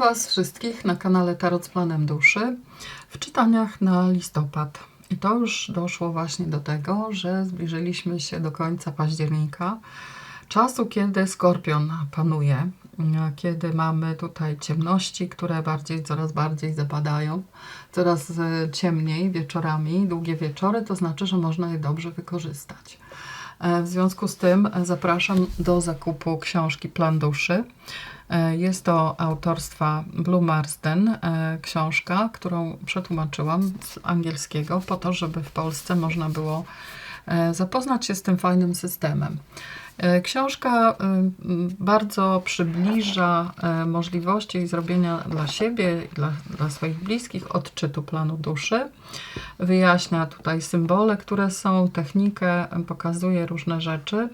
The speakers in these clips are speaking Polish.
Was wszystkich na kanale Tarot z Planem Duszy w czytaniach na listopad. I to już doszło właśnie do tego, że zbliżyliśmy się do końca października, czasu, kiedy skorpion panuje, kiedy mamy tutaj ciemności, które bardziej, coraz bardziej zapadają, coraz e, ciemniej wieczorami, długie wieczory, to znaczy, że można je dobrze wykorzystać. E, W związku z tym zapraszam do zakupu książki Plan Duszy. E, Jest to autorstwa Blue Marsden, e, książka, którą przetłumaczyłam z angielskiego po to, żeby w Polsce można było e, zapoznać się z tym fajnym systemem. E, Książka e, bardzo przybliża e, możliwości zrobienia dla siebie dla, dla swoich bliskich odczytu planu duszy. Wyjaśnia tutaj symbole, które są, technikę, pokazuje różne rzeczy.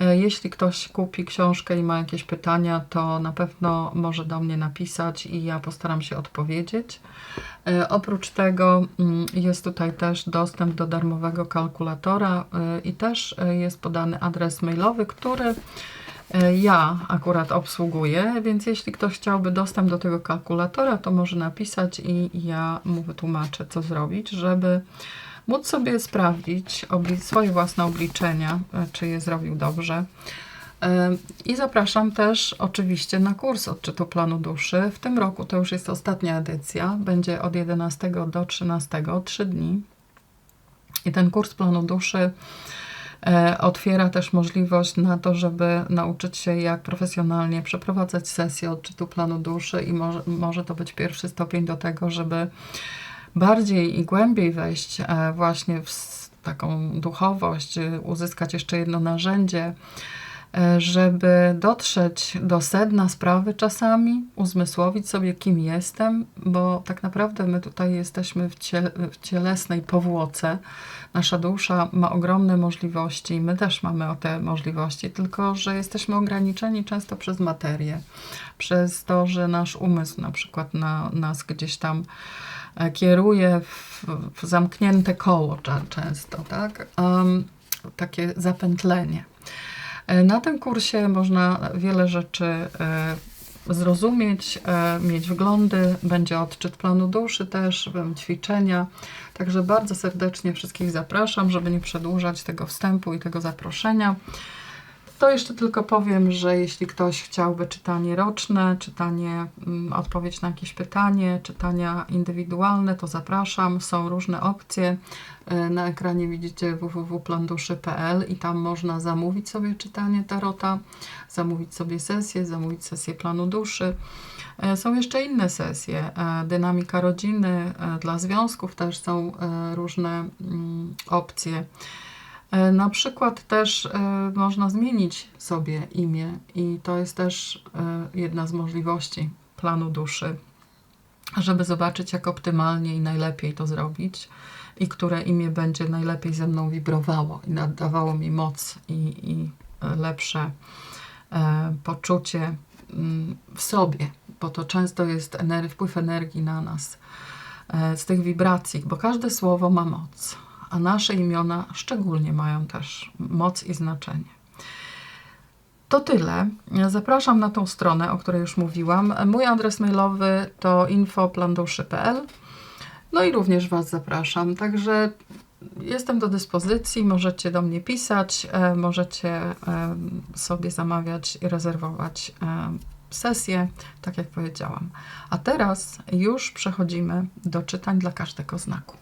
Jeśli ktoś kupi książkę i ma jakieś pytania, to na pewno może do mnie napisać i ja postaram się odpowiedzieć. E, Oprócz tego mm, jest tutaj też dostęp do darmowego kalkulatora e, i też e, jest podany adres mailowy, który ja akurat obsługuję, więc jeśli ktoś chciałby dostęp do tego kalkulatora, to może napisać i ja mu wytłumaczę, co zrobić, żeby móc sobie sprawdzić swoje własne obliczenia, czy je zrobił dobrze. I zapraszam też oczywiście na kurs odczytu planu duszy. W tym roku to już jest ostatnia edycja. Będzie od 11 do 13, 3 dni. I ten kurs planu duszy e, otwiera też możliwość na to, żeby nauczyć się, jak profesjonalnie przeprowadzać sesję odczytu planu duszy, i może, może to być pierwszy stopień do tego, żeby bardziej i głębiej wejść e, właśnie w taką duchowość, uzyskać jeszcze jedno narzędzie, żeby dotrzeć do sedna sprawy czasami, uzmysłowić sobie, kim jestem, bo tak naprawdę my tutaj jesteśmy w, ciel w cielesnej powłoce. Nasza dusza ma ogromne możliwości, my też mamy o te możliwości, tylko że jesteśmy ograniczeni często przez materię, przez to, że nasz umysł na przykład na, nas gdzieś tam e, kieruje w, w zamknięte koło często, tak? Em, takie zapętlenie. E, Na tym kursie można wiele rzeczy e, zrozumieć, e, mieć wglądy, będzie odczyt planu duszy też, ćwiczenia. Także bardzo serdecznie wszystkich zapraszam, żeby nie przedłużać tego wstępu i tego zaproszenia. To jeszcze tylko powiem, że jeśli ktoś chciałby czytanie roczne, czytanie, mm, odpowiedź na jakieś pytanie, czytania indywidualne, to zapraszam. Są różne opcje. E, Na ekranie widzicie www.planduszy.pl i tam można zamówić sobie czytanie tarota, zamówić sobie sesję, zamówić sesję planu duszy. E, Są jeszcze inne sesje. e, Dynamika rodziny, dla związków też są różne mm, opcje. E, Na przykład też e, można zmienić sobie imię i to jest też e, jedna z możliwości planu duszy, żeby zobaczyć jak optymalnie i najlepiej to zrobić i które imię będzie najlepiej ze mną wibrowało i nadawało mi moc i, i lepsze poczucie mm, w sobie, bo to często jest ener- wpływ energii na nas z tych wibracji, bo każde słowo ma moc, a nasze imiona szczególnie mają też moc i znaczenie. To tyle. Zapraszam na tą stronę, o której już mówiłam. Mój adres mailowy to infoplanduszy.pl. No i również Was zapraszam. Także jestem do dyspozycji. Możecie do mnie pisać, e, możecie sobie zamawiać i rezerwować e, sesję, tak jak powiedziałam. A teraz już przechodzimy do czytań dla każdego znaku.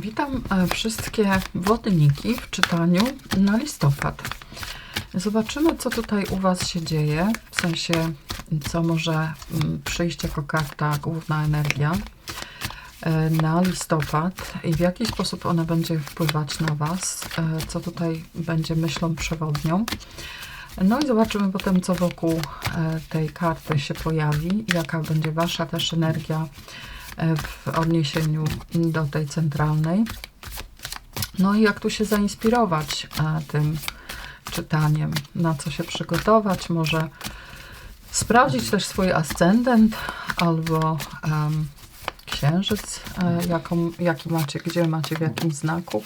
Witam e, wszystkie wodniki w czytaniu na listopad. Zobaczymy, co tutaj u Was się dzieje, w sensie, co może mm, przyjść jako karta główna energia e, na listopad i w jaki sposób ona będzie wpływać na Was, e, co tutaj będzie myślą przewodnią. No i zobaczymy potem, co wokół tej karty się pojawi, jaka będzie Wasza też energia w odniesieniu do tej centralnej. No i jak tu się zainspirować e, tym czytaniem, na co się przygotować, może sprawdzić też swój ascendent albo em, księżyc, e, jaką, jaki macie, gdzie macie, w jakim znaku.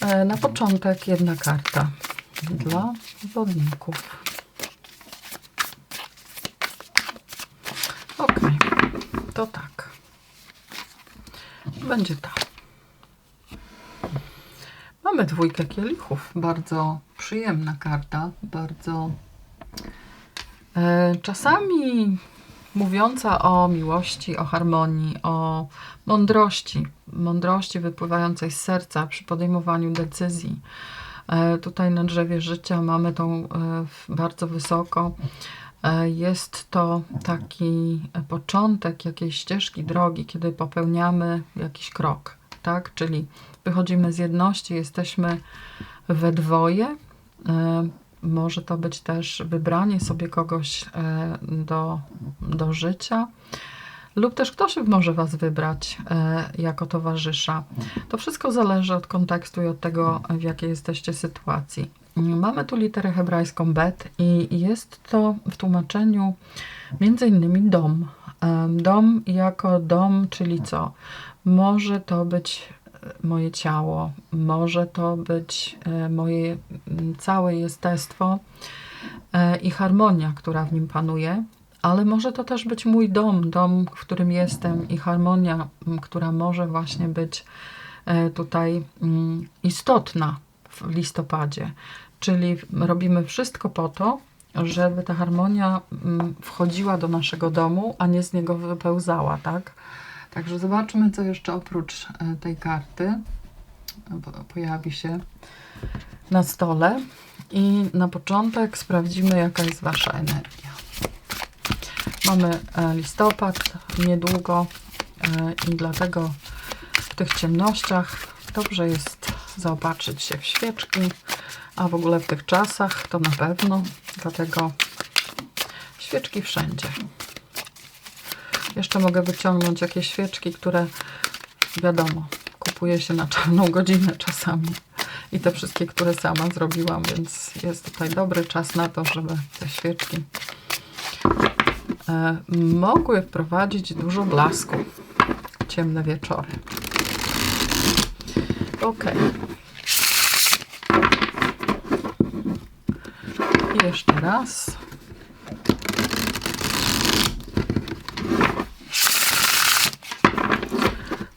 E, na początek jedna karta dla wodników. to tak. Będzie ta. Mamy dwójkę kielichów. Bardzo przyjemna karta. Bardzo e, czasami mówiąca o miłości, o harmonii, o mądrości. Mądrości wypływającej z serca przy podejmowaniu decyzji. E, tutaj na drzewie życia mamy tą e, bardzo wysoko. E, Jest to taki początek jakiejś ścieżki drogi, kiedy popełniamy jakiś krok, tak? Czyli wychodzimy z jedności, jesteśmy we dwoje. E, Może to być też wybranie sobie kogoś e, do, do życia, lub też ktoś może Was wybrać jako towarzysza. To wszystko zależy od kontekstu i od tego, w jakiej jesteście sytuacji. Mamy tu literę hebrajską bet i jest to w tłumaczeniu między innymi dom. Dom jako dom, czyli co? Może to być e, moje ciało, może to być e, moje całe jestestwo e, i harmonia, która w nim panuje, ale może to też być mój dom, dom, w którym jestem i harmonia, która może właśnie być tutaj istotna w listopadzie. Czyli robimy wszystko po to, żeby ta harmonia mm, wchodziła do naszego domu, a nie z niego wypełzała, tak? Także zobaczmy, co jeszcze oprócz e, tej karty po- pojawi się na stole. I na początek sprawdzimy, jaka jest Wasza energia. Mamy e, listopad niedługo e, i dlatego w tych ciemnościach dobrze jest zaopatrzyć się w świeczki, a w ogóle w tych czasach to na pewno, dlatego świeczki wszędzie. Jeszcze mogę wyciągnąć jakieś świeczki, które wiadomo, kupuje się na czarną godzinę czasami. I te wszystkie, które sama zrobiłam, więc jest tutaj dobry czas na to, żeby te świeczki e, mogły wprowadzić dużo blasku ciemne wieczory. Ok. I jeszcze raz.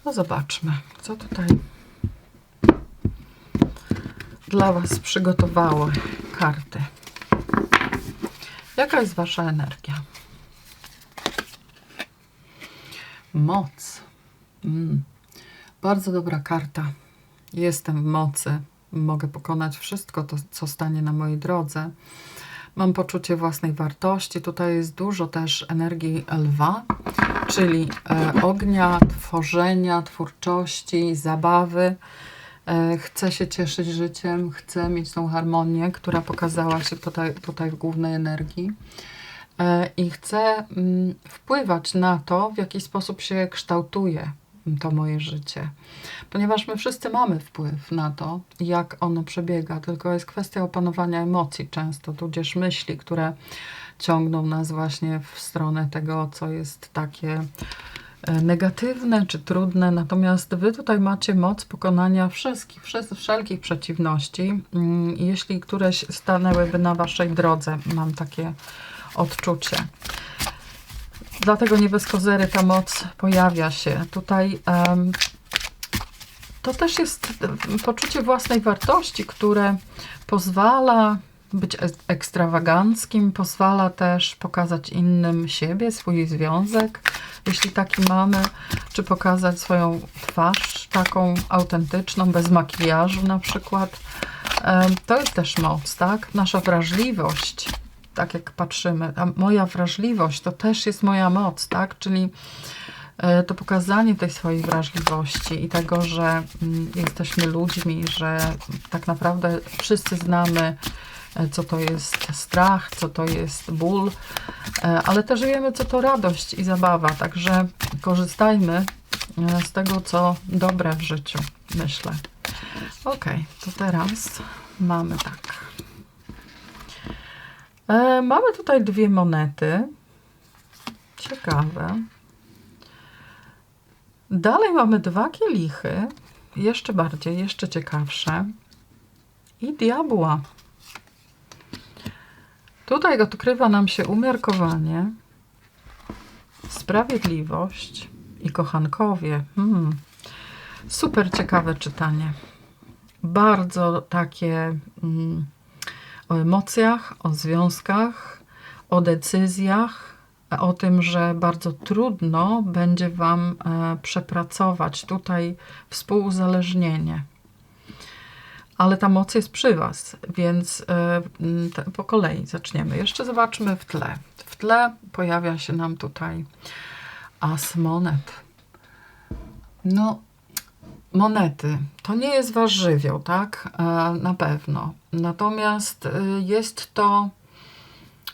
No zobaczmy, co tutaj dla Was przygotowały karty. Jaka jest Wasza energia? Moc. Mm. Bardzo dobra karta. Jestem w mocy. Mogę pokonać wszystko, to, co stanie na mojej drodze. Mam poczucie własnej wartości. Tutaj jest dużo też energii lwa, czyli e, ognia, tworzenia, twórczości, zabawy. E, chcę się cieszyć życiem, chcę mieć tą harmonię, która pokazała się tutaj, tutaj w głównej energii. E, I chcę mm, wpływać na to, w jaki sposób się kształtuje to moje życie. Ponieważ my wszyscy mamy wpływ na to, jak ono przebiega, tylko jest kwestia opanowania emocji często, tudzież myśli, które ciągną nas właśnie w stronę tego, co jest takie e, negatywne czy trudne. Natomiast wy tutaj macie moc pokonania wszystkich, wszys- wszelkich przeciwności. Mm, Jeśli któreś stanęłyby na waszej drodze, mam takie odczucie. Dlatego nie bez kozery ta moc pojawia się. Tutaj em, to też jest poczucie własnej wartości, które pozwala być ek- ekstrawaganckim, pozwala też pokazać innym siebie, swój związek, jeśli taki mamy, czy pokazać swoją twarz taką autentyczną, bez makijażu na przykład. To jest też moc, tak? Nasza wrażliwość, tak jak patrzymy, a moja wrażliwość to też jest moja moc, tak? Czyli e, to pokazanie tej swojej wrażliwości i tego, że mm, jesteśmy ludźmi, że tak naprawdę wszyscy znamy, e, co to jest strach, co to jest ból, e, ale też wiemy, co to radość i zabawa. Także korzystajmy z tego, co dobre w życiu, myślę. Ok, to teraz mamy tak. E, mamy tutaj dwie monety. Ciekawe. Dalej mamy dwa kielichy. Jeszcze bardziej, jeszcze ciekawsze. I diabła. Tutaj odkrywa nam się umiarkowanie, Sprawiedliwość i kochankowie. Hmm. Super ciekawe czytanie. Bardzo takie mm, o emocjach, o związkach, o decyzjach, o tym, że bardzo trudno będzie Wam e, przepracować tutaj współuzależnienie. Ale ta moc jest przy Was, więc e, po kolei zaczniemy. Jeszcze zobaczmy w tle. W tle pojawia się nam tutaj as monet. No, monety to nie jest wasz żywioł, tak? E, na pewno. Natomiast jest to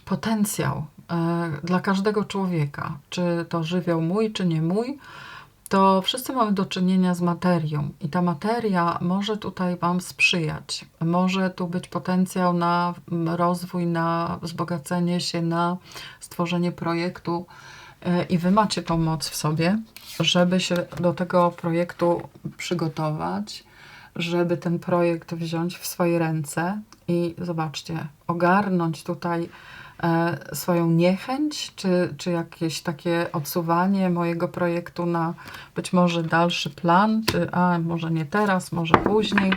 potencjał, E, dla każdego człowieka, czy to żywioł mój, czy nie mój, to wszyscy mamy do czynienia z materią. I ta materia może tutaj Wam sprzyjać. Może tu być potencjał na rozwój, na wzbogacenie się, na stworzenie projektu. E, i Wy macie tą moc w sobie, żeby się do tego projektu przygotować, żeby ten projekt wziąć w swoje ręce i zobaczcie, ogarnąć tutaj E, swoją niechęć, czy, czy jakieś takie odsuwanie mojego projektu na być może dalszy plan, czy a może nie teraz, może później.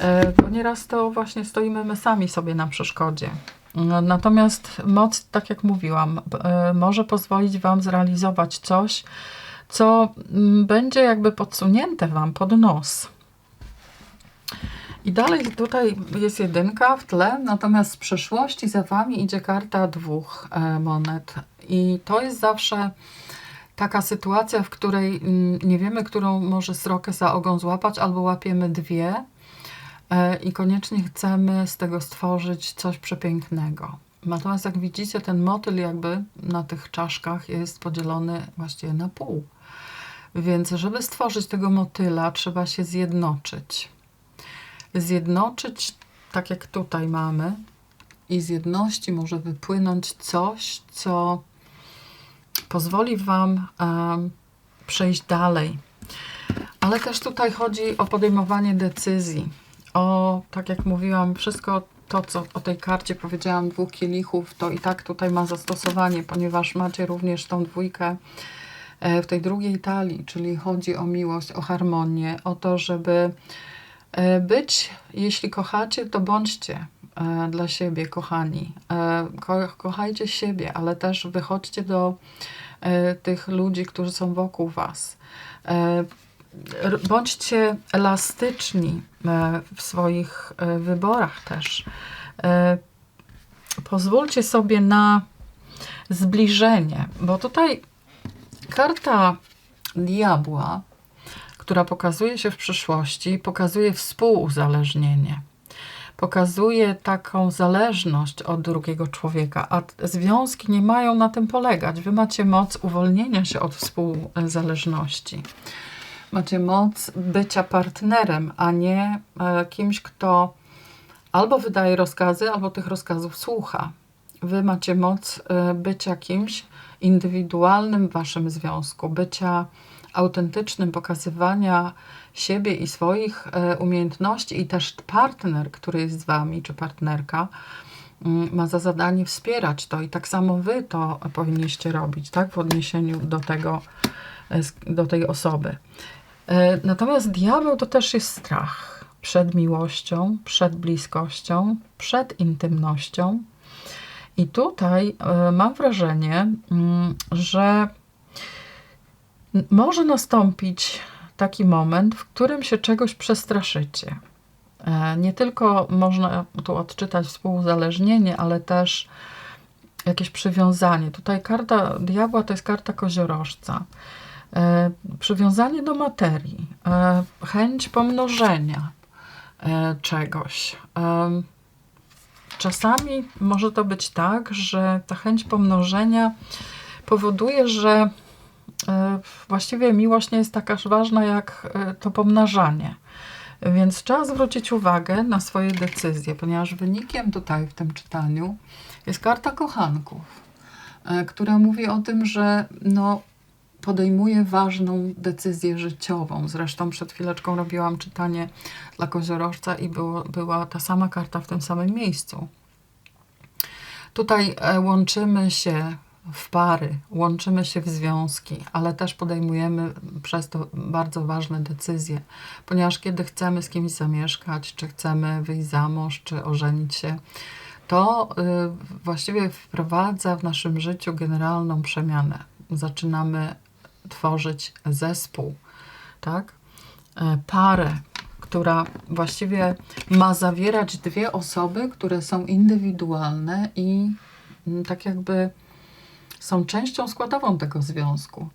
E, bo nieraz to właśnie stoimy my sami sobie na przeszkodzie. No, natomiast moc, tak jak mówiłam, e, może pozwolić Wam zrealizować coś, co mm, będzie jakby podsunięte Wam pod nos. I dalej tutaj jest jedynka w tle, natomiast z przeszłości za Wami idzie karta dwóch e, monet. I to jest zawsze taka sytuacja, w której mm, nie wiemy, którą może srokę za ogon złapać, albo łapiemy dwie e, i koniecznie chcemy z tego stworzyć coś przepięknego. Natomiast jak widzicie, ten motyl jakby na tych czaszkach jest podzielony właściwie na pół. Więc żeby stworzyć tego motyla, trzeba się zjednoczyć zjednoczyć, tak jak tutaj mamy, i z jedności może wypłynąć coś, co pozwoli Wam um, przejść dalej. Ale też tutaj chodzi o podejmowanie decyzji. O, tak jak mówiłam, wszystko to, co o tej karcie powiedziałam, dwóch kielichów, to i tak tutaj ma zastosowanie, ponieważ macie również tą dwójkę e, w tej drugiej talii, czyli chodzi o miłość, o harmonię, o to, żeby być, jeśli kochacie, to bądźcie e, dla siebie kochani. E, ko kochajcie siebie, ale też wychodźcie do tych ludzi, którzy są wokół Was. Bądźcie elastyczni w swoich wyborach też. Pozwólcie sobie na zbliżenie, bo tutaj karta diabła która pokazuje się w przyszłości, pokazuje współuzależnienie. Pokazuje taką zależność od drugiego człowieka, a związki nie mają na tym polegać. Wy macie moc uwolnienia się od współzależności. Macie moc bycia partnerem, a nie e, kimś, kto albo wydaje rozkazy, albo tych rozkazów słucha. Wy macie moc e, bycia kimś indywidualnym w waszym związku, bycia autentycznym pokazywania siebie i swoich e, umiejętności i też partner, który jest z Wami, czy partnerka, mm, ma za zadanie wspierać to i tak samo Wy to powinniście robić, tak, w odniesieniu do tego, e, do tej osoby. E, natomiast diabeł to też jest strach przed miłością, przed bliskością, przed intymnością. I tutaj mam wrażenie, mm, że może nastąpić taki moment, w którym się czegoś przestraszycie. E, nie tylko można tu odczytać współuzależnienie, ale też jakieś przywiązanie. Tutaj karta diabła to jest karta koziorożca. E, przywiązanie do materii, e, chęć pomnożenia czegoś. Czasami może to być tak, że ta chęć pomnożenia powoduje, że właściwie miłość nie jest taka ważna jak e, to pomnażanie. Więc trzeba zwrócić uwagę na swoje decyzje, ponieważ wynikiem tutaj w tym czytaniu jest karta kochanków, e, która mówi o tym, że no, podejmuje ważną decyzję życiową. Zresztą przed chwileczką robiłam czytanie dla koziorożca i było, była ta sama karta w tym samym miejscu. Tutaj łączymy się w pary, łączymy się w związki, ale też podejmujemy przez to bardzo ważne decyzje, ponieważ kiedy chcemy z kimś zamieszkać, czy chcemy wyjść za mąż, czy ożenić się, to y, właściwie wprowadza w naszym życiu generalną przemianę. Zaczynamy tworzyć zespół, tak? E, Parę, która właściwie ma zawierać dwie osoby, które są indywidualne i mm, tak jakby są częścią składową tego związku.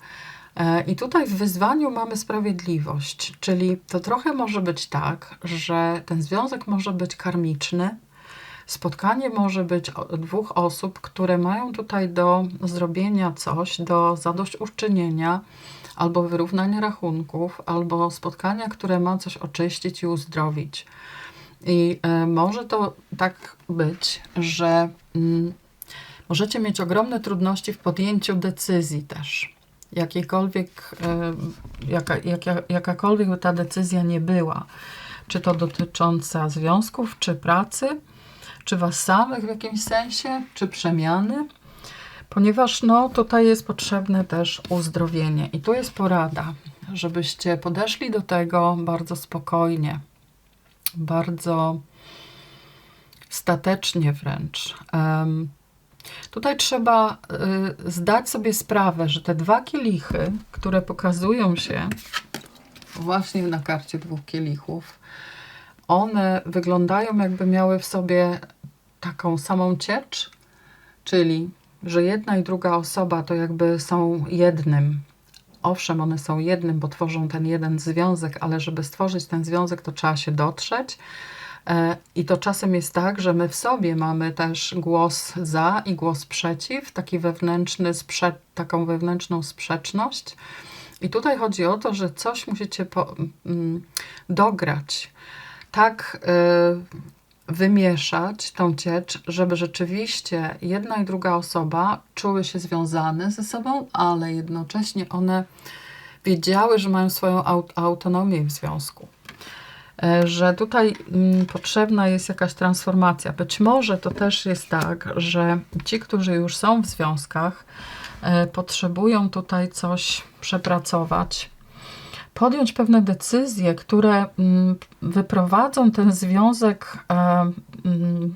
E, I tutaj w wyzwaniu mamy sprawiedliwość, czyli to trochę może być tak, że ten związek może być karmiczny, Spotkanie może być dwóch osób, które mają tutaj do zrobienia coś, do zadośćuczynienia, albo wyrównania rachunków, albo spotkania, które ma coś oczyścić i uzdrowić. I e, może to tak być, że mm, możecie mieć ogromne trudności w podjęciu decyzji też. Jakiejkolwiek, e, jaka, jaka, jakakolwiek by ta decyzja nie była, czy to dotycząca związków, czy pracy, czy was samych w jakimś sensie, czy przemiany, ponieważ no, tutaj jest potrzebne też uzdrowienie. I tu jest porada, żebyście podeszli do tego bardzo spokojnie, bardzo statecznie wręcz. Em, Tutaj trzeba y, zdać sobie sprawę, że te dwa kielichy, które pokazują się właśnie na karcie dwóch kielichów, one wyglądają jakby miały w sobie taką samą ciecz, czyli że jedna i druga osoba to jakby są jednym. Owszem, one są jednym, bo tworzą ten jeden związek, ale żeby stworzyć ten związek, to trzeba się dotrzeć. E, I to czasem jest tak, że my w sobie mamy też głos za i głos przeciw, taki wewnętrzny sprze- taką wewnętrzną sprzeczność. I tutaj chodzi o to, że coś musicie po, mm, dograć, tak y, wymieszać tą ciecz, żeby rzeczywiście jedna i druga osoba czuły się związane ze sobą, ale jednocześnie one wiedziały, że mają swoją aut- autonomię w związku. E, Że tutaj mm, potrzebna jest jakaś transformacja. Być może to też jest tak, że ci, którzy już są w związkach, e, potrzebują tutaj coś przepracować, podjąć pewne decyzje, które mm, wyprowadzą ten związek e, mm,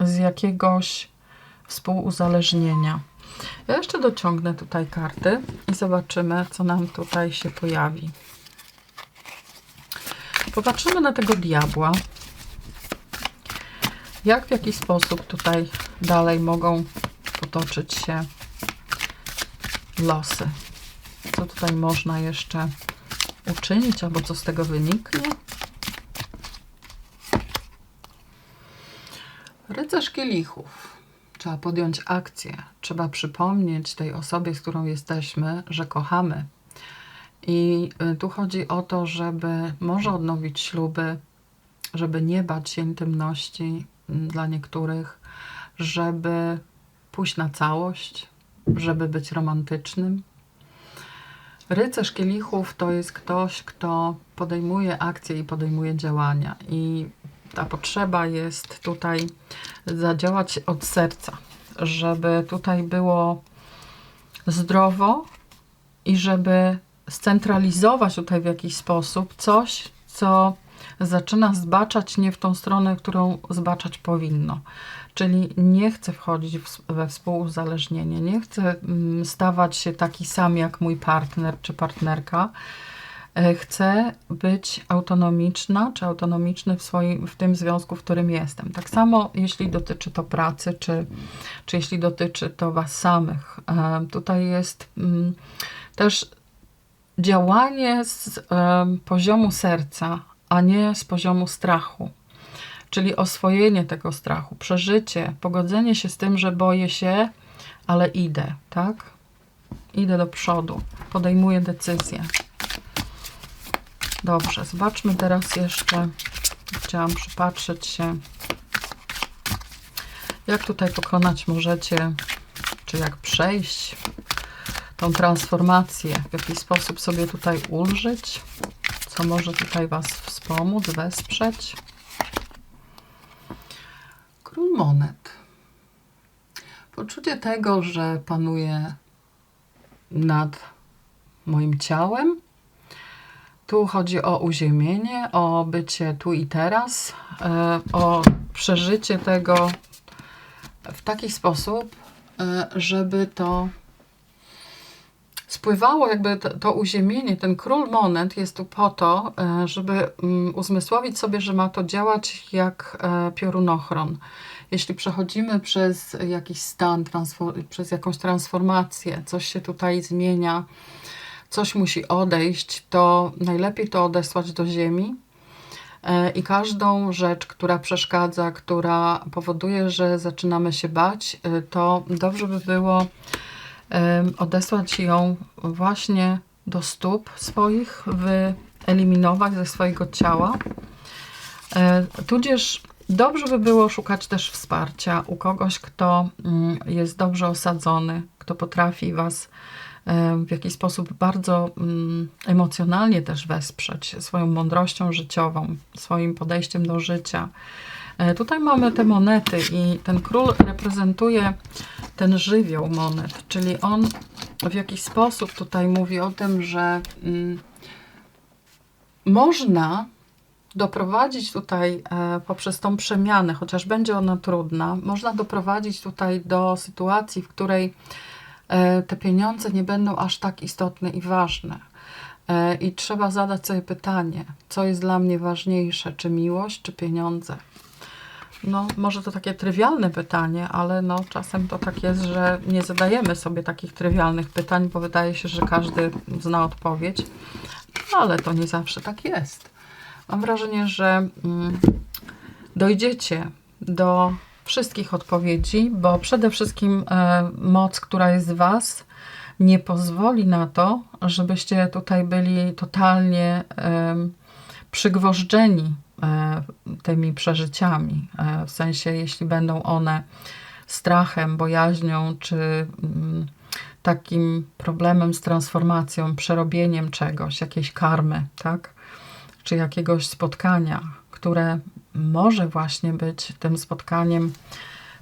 z jakiegoś współuzależnienia. Ja jeszcze dociągnę tutaj karty i zobaczymy, co nam tutaj się pojawi. Popatrzymy na tego diabła. Jak w jaki sposób tutaj dalej mogą potoczyć się losy? Co tutaj można jeszcze uczynić, albo co z tego wyniknie? Rycerz kielichów. Trzeba podjąć akcję. Trzeba przypomnieć tej osobie, z którą jesteśmy, że kochamy. I y, tu chodzi o to, żeby może odnowić śluby, żeby nie bać się intymności mm, dla niektórych, żeby pójść na całość, żeby być romantycznym. Rycerz kielichów to jest ktoś, kto podejmuje akcje i podejmuje działania. I ta potrzeba jest tutaj zadziałać od serca, żeby tutaj było zdrowo i żeby scentralizować tutaj w jakiś sposób coś, co zaczyna zbaczać nie w tą stronę, którą zbaczać powinno. Czyli nie chcę wchodzić we współuzależnienie, nie chcę mm, stawać się taki sam jak mój partner czy partnerka. E, Chcę być autonomiczna czy autonomiczny w, swoim, w tym związku, w którym jestem. Tak samo jeśli dotyczy to pracy, czy, czy jeśli dotyczy to Was samych. E, Tutaj jest mm, też działanie z poziomu serca, a nie z poziomu strachu. Czyli oswojenie tego strachu, przeżycie, pogodzenie się z tym, że boję się, ale idę, tak? Idę do przodu, podejmuję decyzję. Dobrze, zobaczmy teraz jeszcze. Chciałam przypatrzeć się, jak tutaj pokonać możecie, czy jak przejść tą transformację, w jaki sposób sobie tutaj ulżyć, co może tutaj Was wspomóc, wesprzeć. Król monet. poczucie tego, że panuje nad moim ciałem. Tu chodzi o uziemienie, o bycie tu i teraz, e, o przeżycie tego w taki sposób, e, żeby to spływało, jakby to, to uziemienie, ten król monet jest tu po to, e, żeby mm, uzmysłowić sobie, że ma to działać jak e, piorunochron. Jeśli przechodzimy przez jakiś stan, przez jakąś transformację, coś się tutaj zmienia, coś musi odejść, to najlepiej to odesłać do ziemi. E, I każdą rzecz, która przeszkadza, która powoduje, że zaczynamy się bać, to dobrze by było odesłać ją właśnie do stóp swoich, wyeliminować ze swojego ciała. E, tudzież dobrze by było szukać też wsparcia u kogoś, kto mm, jest dobrze osadzony, kto potrafi Was w jakiś sposób bardzo mm, emocjonalnie też wesprzeć swoją mądrością życiową, swoim podejściem do życia. E, tutaj mamy te monety i ten król reprezentuje ten żywioł monet, czyli on w jakiś sposób tutaj mówi o tym, że mm, można doprowadzić tutaj e, poprzez tą przemianę, chociaż będzie ona trudna, można doprowadzić tutaj do sytuacji, w której e, te pieniądze nie będą aż tak istotne i ważne. E, I trzeba zadać sobie pytanie, co jest dla mnie ważniejsze, czy miłość, czy pieniądze. No, może to takie trywialne pytanie, ale no, czasem to tak jest, że nie zadajemy sobie takich trywialnych pytań, bo wydaje się, że każdy zna odpowiedź, ale to nie zawsze tak jest. Mam wrażenie, że mm, dojdziecie do wszystkich odpowiedzi, bo przede wszystkim e, moc, która jest w Was, nie pozwoli na to, żebyście tutaj byli totalnie e, przygwożdżeni tymi przeżyciami. E, w sensie, jeśli będą one strachem, bojaźnią, czy mm, takim problemem z transformacją, przerobieniem czegoś, jakiejś karmy, tak? Czy jakiegoś spotkania, które może właśnie być tym spotkaniem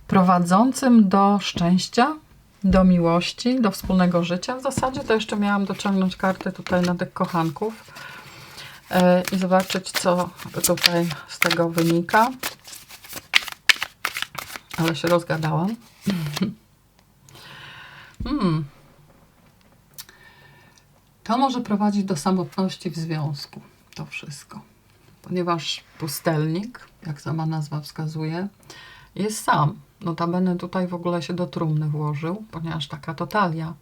prowadzącym do szczęścia, do miłości, do wspólnego życia. W zasadzie to jeszcze miałam dociągnąć kartę tutaj na tych kochanków E, i zobaczyć, co tutaj z tego wynika. Ale się rozgadałam. hmm. To może prowadzić do samotności w związku. To wszystko. Ponieważ pustelnik, jak sama nazwa wskazuje, jest sam. Notabene tutaj w ogóle się do trumny włożył, ponieważ taka totalia.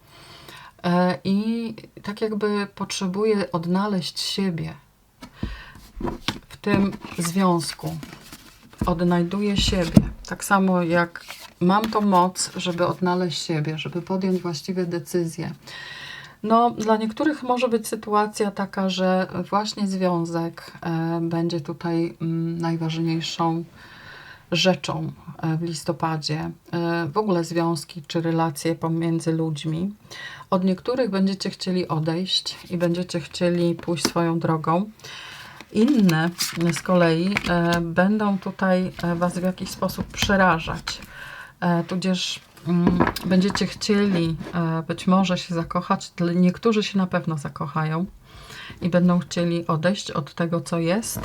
E, I tak jakby potrzebuje odnaleźć siebie, w tym związku. Odnajduję siebie. Tak samo jak mam tą moc, żeby odnaleźć siebie, żeby podjąć właściwe decyzje. No, dla niektórych może być sytuacja taka, że właśnie związek e, będzie tutaj mm, najważniejszą rzeczą e, w listopadzie. E, w ogóle związki czy relacje pomiędzy ludźmi. Od niektórych będziecie chcieli odejść i będziecie chcieli pójść swoją drogą. Inne z kolei e, będą tutaj e, Was w jakiś sposób przerażać, e, tudzież mm, będziecie chcieli być może się zakochać, niektórzy się na pewno zakochają i będą chcieli odejść od tego, co jest,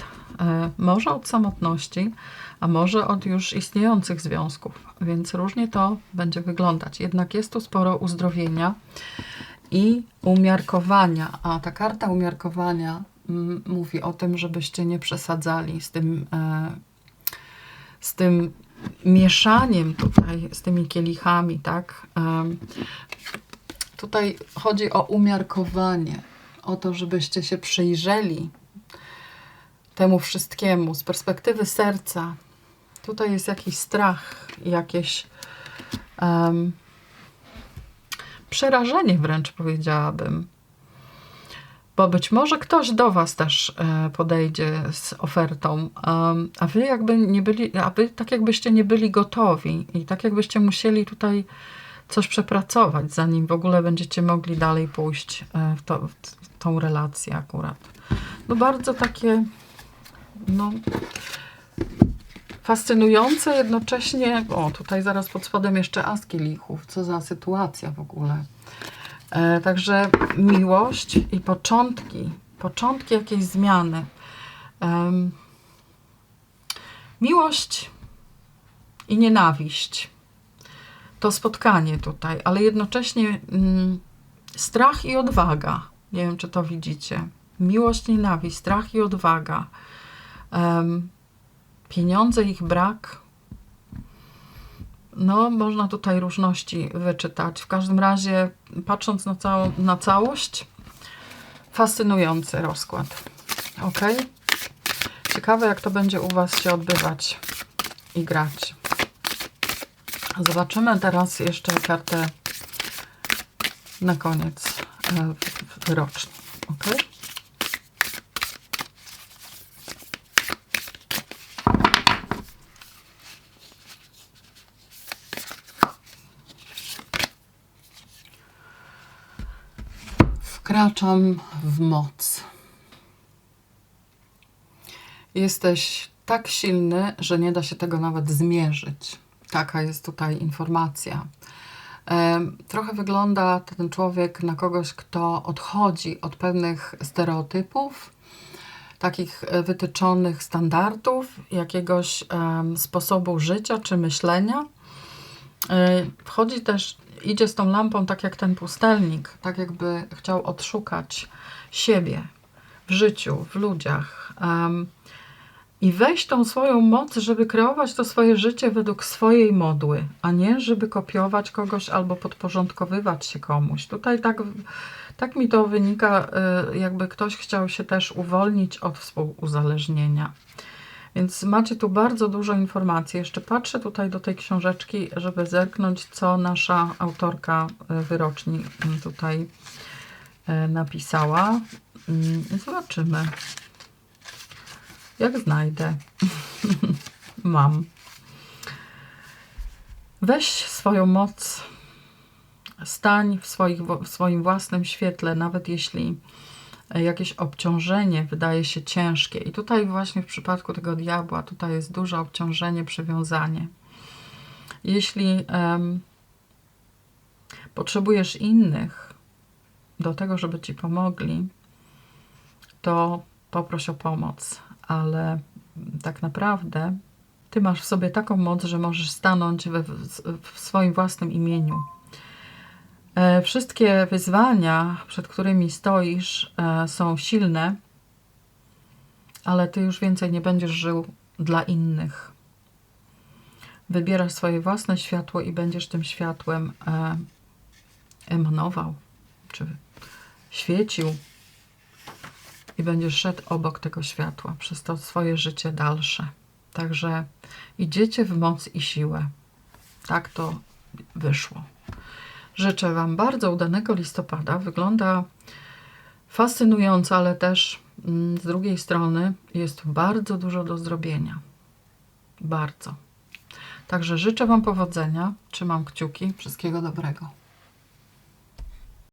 może od samotności, a może od już istniejących związków, więc różnie to będzie wyglądać. Jednak jest tu sporo uzdrowienia i umiarkowania, a ta karta umiarkowania mówi o tym, żebyście nie przesadzali z tym, e, z tym mieszaniem tutaj, z tymi kielichami, tak? Tutaj chodzi o umiarkowanie, o to, żebyście się przyjrzeli temu wszystkiemu z perspektywy serca. Tutaj jest jakiś strach, jakieś um, przerażenie wręcz powiedziałabym bo być może ktoś do Was też e, podejdzie z ofertą, a Wy jakby nie byli, a Wy tak jakbyście nie byli gotowi i tak jakbyście musieli tutaj coś przepracować, zanim w ogóle będziecie mogli dalej pójść e, w, to, w tą relację akurat. No bardzo takie, no fascynujące, jednocześnie, o tutaj zaraz pod spodem jeszcze aski lichów, co za sytuacja w ogóle. E, także miłość i początki, początki jakiejś zmiany. Miłość i nienawiść. To spotkanie tutaj, ale jednocześnie mm, strach i odwaga. Nie wiem, czy to widzicie. Miłość, nienawiść, strach i odwaga. Pieniądze, ich brak. No, można tutaj różności wyczytać. W każdym razie, patrząc na, całą, na całość, fascynujący rozkład. Ok? Ciekawe, jak to będzie u Was się odbywać i grać. Zobaczymy teraz jeszcze kartę na koniec e, wyroczni. Ok? Wkraczam w moc. Jesteś tak silny, że nie da się tego nawet zmierzyć. Taka jest tutaj informacja. Trochę wygląda ten człowiek na kogoś, kto odchodzi od pewnych stereotypów, takich e, wytyczonych standardów, jakiegoś sposobu życia czy myślenia. E, Wchodzi też, idzie z tą lampą tak jak ten pustelnik, tak jakby chciał odszukać siebie w życiu, w ludziach. em, i wejść tą swoją moc, żeby kreować to swoje życie według swojej modły, a nie żeby kopiować kogoś albo podporządkowywać się komuś. Tutaj tak, tak mi to wynika, y, jakby ktoś chciał się też uwolnić od współuzależnienia. Więc macie tu bardzo dużo informacji. Jeszcze patrzę tutaj do tej książeczki, żeby zerknąć, co nasza autorka y, wyroczni y, tutaj y, napisała. Mm, Zobaczymy. Jak znajdę. Mam. Weź swoją moc, stań w, swoich, w swoim własnym świetle, nawet jeśli e, jakieś obciążenie wydaje się ciężkie. I tutaj właśnie w przypadku tego diabła, tutaj jest duże obciążenie, przywiązanie. Jeśli em, potrzebujesz innych do tego, żeby ci pomogli, to poproś o pomoc, ale tak naprawdę ty masz w sobie taką moc, że możesz stanąć we, w, w swoim własnym imieniu. E, wszystkie wyzwania, przed którymi stoisz, e, są silne, ale ty już więcej nie będziesz żył dla innych. Wybierasz swoje własne światło i będziesz tym światłem e, emanował, czy świecił i będziesz szedł obok tego światła przez to swoje życie dalsze. Także idziecie w moc i siłę. Tak to wyszło. Życzę Wam bardzo udanego listopada. Wygląda fascynująco, ale też mm, z drugiej strony jest bardzo dużo do zrobienia. Bardzo. Także życzę Wam powodzenia. Trzymam kciuki. Wszystkiego dobrego.